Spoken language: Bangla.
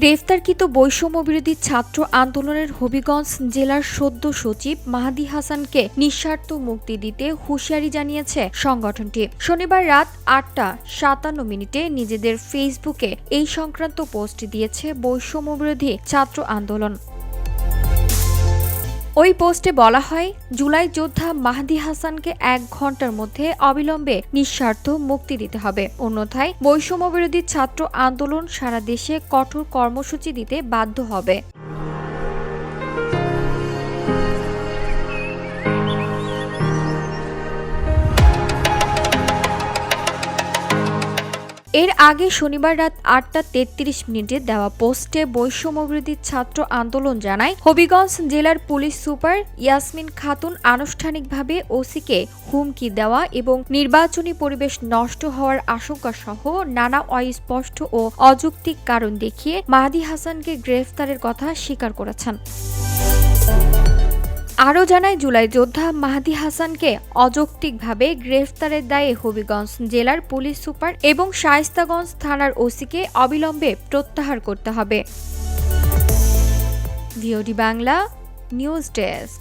গ্রেফতারকৃত বৈষম্য বিরোধী ছাত্র আন্দোলনের হবিগঞ্জ জেলার সদ্য সচিব মাহাদি হাসানকে নিঃস্বার্থ মুক্তি দিতে হুঁশিয়ারি জানিয়েছে সংগঠনটি। শনিবার রাত আটটা সাতান্ন মিনিটে নিজেদের ফেসবুকে এই সংক্রান্ত পোস্ট দিয়েছে বৈষম্য বিরোধী ছাত্র আন্দোলন। ওই পোস্টে বলা হয়, জুলাই যোদ্ধা মাহদি হাসানকে এক ঘণ্টার মধ্যে অবিলম্বে নিঃস্বার্থ মুক্তি দিতে হবে। অন্যথায় বৈষম্য বিরোধী ছাত্র আন্দোলন সারা দেশে কঠোর কর্মসূচি দিতে বাধ্য হবে। এর আগে শনিবার রাত আটটা তেত্রিশ মিনিটে দেওয়া পোস্টে বৈষম্যবিরোধী ছাত্র আন্দোলন জানায় হবিগঞ্জ জেলার পুলিশ সুপার ইয়াসমিন খাতুন আনুষ্ঠানিকভাবে ওসিকে হুমকি দেওয়া এবং নির্বাচনী পরিবেশ নষ্ট হওয়ার আশঙ্কা সহ নানা অস্পষ্ট ও অযৌক্তিক কারণ দেখিয়ে মাহাদি হাসানকে গ্রেফতারের কথা স্বীকার করেছেন। আরও জানায়, জুলাই যোদ্ধা মাহাদি হাসানকে অযৌক্তিকভাবে গ্রেফতারের দায়ে হবিগঞ্জ জেলার পুলিশ সুপার এবং শায়স্তাগঞ্জ থানার ওসিকে অবিলম্বে প্রত্যাহার করতে হবে। Bangla, news desk.